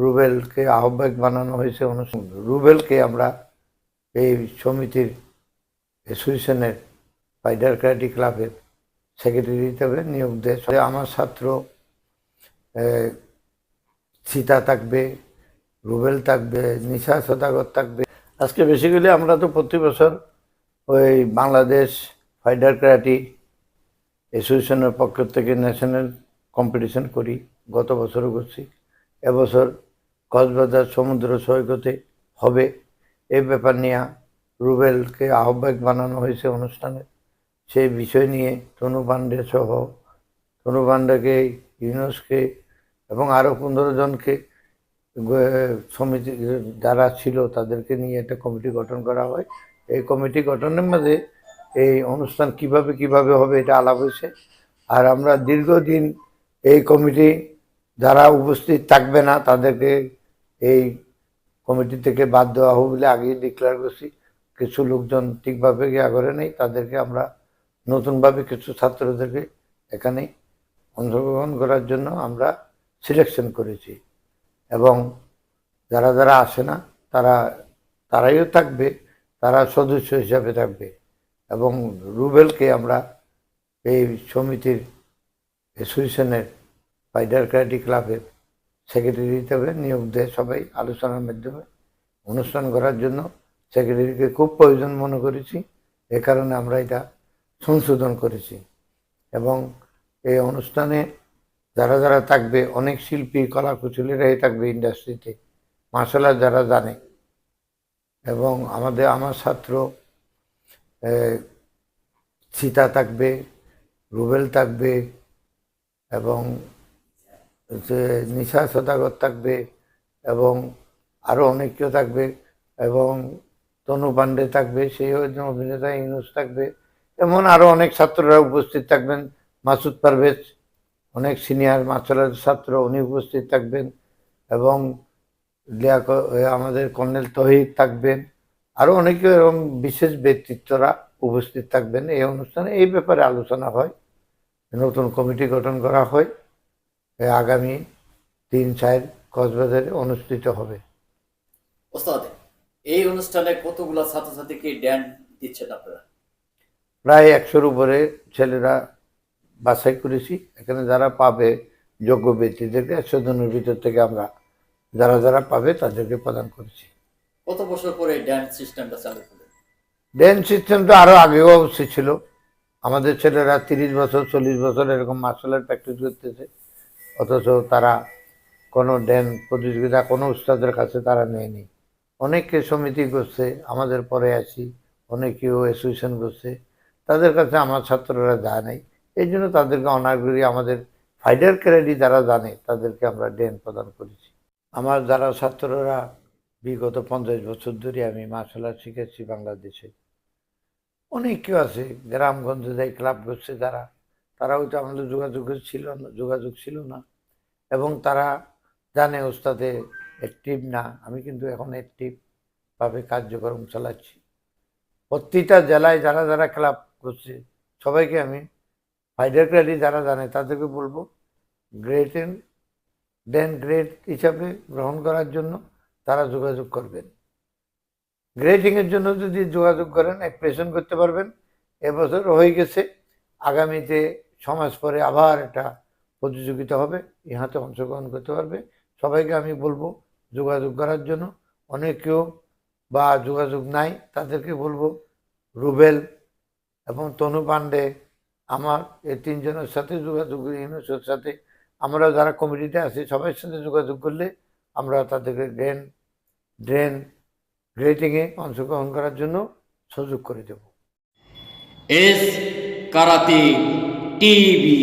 রুবেলকে আহ্বায়ক বানানো হয়েছে অনুষ্ঠান। রুবেলকে আমরা এই সমিতির অ্যাসোসিয়েশনের ফাইডার ক্যারাটি ক্লাবের সেক্রেটারি হিসেবে নিয়োগ দেয়। আমার ছাত্র সীতা থাকবে, রুবেল থাকবে, নিশা সদাগর থাকবে। আজকে বেসিক্যালি আমরা তো প্রতি বছর ওই বাংলাদেশ ফাইডার ক্যারাটি অ্যাসোসিয়েশনের পক্ষ থেকে ন্যাশনাল কম্পিটিশন করি, গত বছরও করছি। এবছর কক্সবাজার সমুদ্র সৈকতে হবে। এই ব্যাপার নিয়ে রুবেলকে আহ্বায়ক বানানো হয়েছে অনুষ্ঠানে। সেই বিষয় নিয়ে তনু পাণ্ডে সহ তনু পাণ্ডেকে, ইউনুসকে এবং আরও পনেরো জনকে সমিতি যারা ছিল তাদেরকে নিয়ে একটা কমিটি গঠন করা হয়। এই কমিটি গঠনের মাঝে এই অনুষ্ঠান কীভাবে কীভাবে হবে এটা আলাপ হয়েছে। আর আমরা দীর্ঘদিন এই কমিটি যারা উপস্থিত থাকবে না তাদেরকে এই কমিটি থেকে বাদ দেওয়া হবে বলে আগেই ডিক্লেয়ার করছি। কিছু লোকজন ঠিকভাবে গিয়া করে নেই, তাদেরকে আমরা নতুনভাবে কিছু ছাত্রদেরকে এখানে অংশগ্রহণ করার জন্য আমরা সিলেকশন করেছি। এবং যারা যারা আসে না, তারা, তারাইও থাকবে, তারা সদস্য হিসাবে থাকবে। এবং রুবেলকে আমরা এই সমিতির অ্যাসোসিয়েশনের ফাইডার ক্যারাটি ক্লাবের সেক্রেটারি হিসেবে নিয়োগ দেয় সবাই আলোচনার মাধ্যমে। অনুষ্ঠান করার জন্য সেক্রেটারিকে খুব প্রয়োজন মনে করেছি। এ কারণে আমরা এটা সংশোধন করেছি। এবং এই অনুষ্ঠানে যারা যারা থাকবে, অনেক শিল্পী কলা কুশলীরাই থাকবে ইন্ডাস্ট্রিতে মার্শাল আর্ট যারা জানে। এবং আমাদের, আমার ছাত্র সীতা থাকবে, রুবেল থাকবে এবং যে নিশা সদাগর থাকবে এবং আরও অনেক কেউ থাকবে এবং তনু পাণ্ডে থাকবে, সেই একজন অভিনেতা ইউনুস থাকবে, এমন আরও অনেক ছাত্ররা উপস্থিত থাকবেন। মাসুদ পারভেজ, অনেক সিনিয়র মাস্টারের ছাত্র, উনি উপস্থিত থাকবেন এবং আমাদের কর্নেল তহিদ থাকবেন। আরও অনেকে এরকম বিশেষ ব্যক্তিত্বরা উপস্থিত থাকবেন এই অনুষ্ঠানে। এই ব্যাপারে আলোচনা হয়, নতুন কমিটি গঠন করা হয়। আগামী তিন চার কক্সবাজারে অনুষ্ঠিত হবে। ওস্তাদ এই অনুষ্ঠানে কতগুলো ছাত্রছাত্রীকে ড্যান দিচ্ছেন আপনারা? প্রায় একশোর উপরে ছেলেরা বাছাই করেছি। এখানে যারা পাবে যোগ্য ব্যক্তিদেরকে একশো জনের ভিতর থেকে আমরা যারা যারা পাবে তাদেরকে প্রদান করেছি। কত বছর পরে ড্যান সিস্টেমটা চালু করলেন? ড্যান্স সিস্টেম তো আরও আগেও অবশ্যই ছিল। আমাদের ছেলেরা তিরিশ বছর চল্লিশ বছর এরকম মার্শাল আর্ট প্র্যাকটিস করতেছে। অথচ তারা কোনো ড্যান প্রতিযোগিতা, কোনো উস্তাদের কাছে তারা নেয়নি। অনেকে সমিতি করছে আমাদের পরে আসি অনেকেও অ্যাসোসিয়েশন করছে তাদের কাছে আমার ছাত্ররা যায় নাই। এই জন্য তাদেরকে অনাগ্রহী আমাদের ফাইডার ক্যারেডি যারা জানে, তাদেরকে আমরা ড্যান প্রদান করেছি। আমার যারা ছাত্ররা বিগত পঞ্চাশ বছর ধরে আমি মার্শাল আর্ট শিখেছি বাংলাদেশে। অনেক কেউ আছে, গ্রামগঞ্জে যাই ক্লাব করছে যারা। তারাও তো আমাদের যোগাযোগ ছিল না, যোগাযোগ ছিল না। এবং তারা জানে ওস্তাদে অ্যাক্টিভ না, আমি কিন্তু এখন অ্যাক্টিভভাবে কার্যক্রম চালাচ্ছি। প্রতিটা জেলায় যারা যারা ক্লাব করছে, সবাইকে আমি ফাইডার ক্রেডি যারা জানে তাদেরকে বলব গ্রেট এন্ড দেন গ্রেড হিসাবে গ্রহণ করার জন্য তারা যোগাযোগ করবেন। গ্রেডিংয়ের জন্য যদি যোগাযোগ করেন প্রেশন করতে পারবেন, এবছর হয়ে গেছে, আগামীতে সমাজ পরে আবার একটা প্রতিযোগিতা হবে, ইহাতে অংশগ্রহণ করতে পারবে। সবাইকে আমি বলব যোগাযোগ করার জন্য। অনেকেও বা যোগাযোগ নাই, তাদেরকে বলব, রুবেল এবং তনু পাণ্ডে আমার এই তিনজনের সাথে যোগাযোগ, ইউনুসের সাথে। আমরা যারা কমিটিতে আছি সবার সাথে যোগাযোগ করলে আমরা তাদেরকে ড্রেন ড্রেন গ্রেটিংয়ে অংশগ্রহণ করার জন্য সুযোগ করে দেব। S karate TV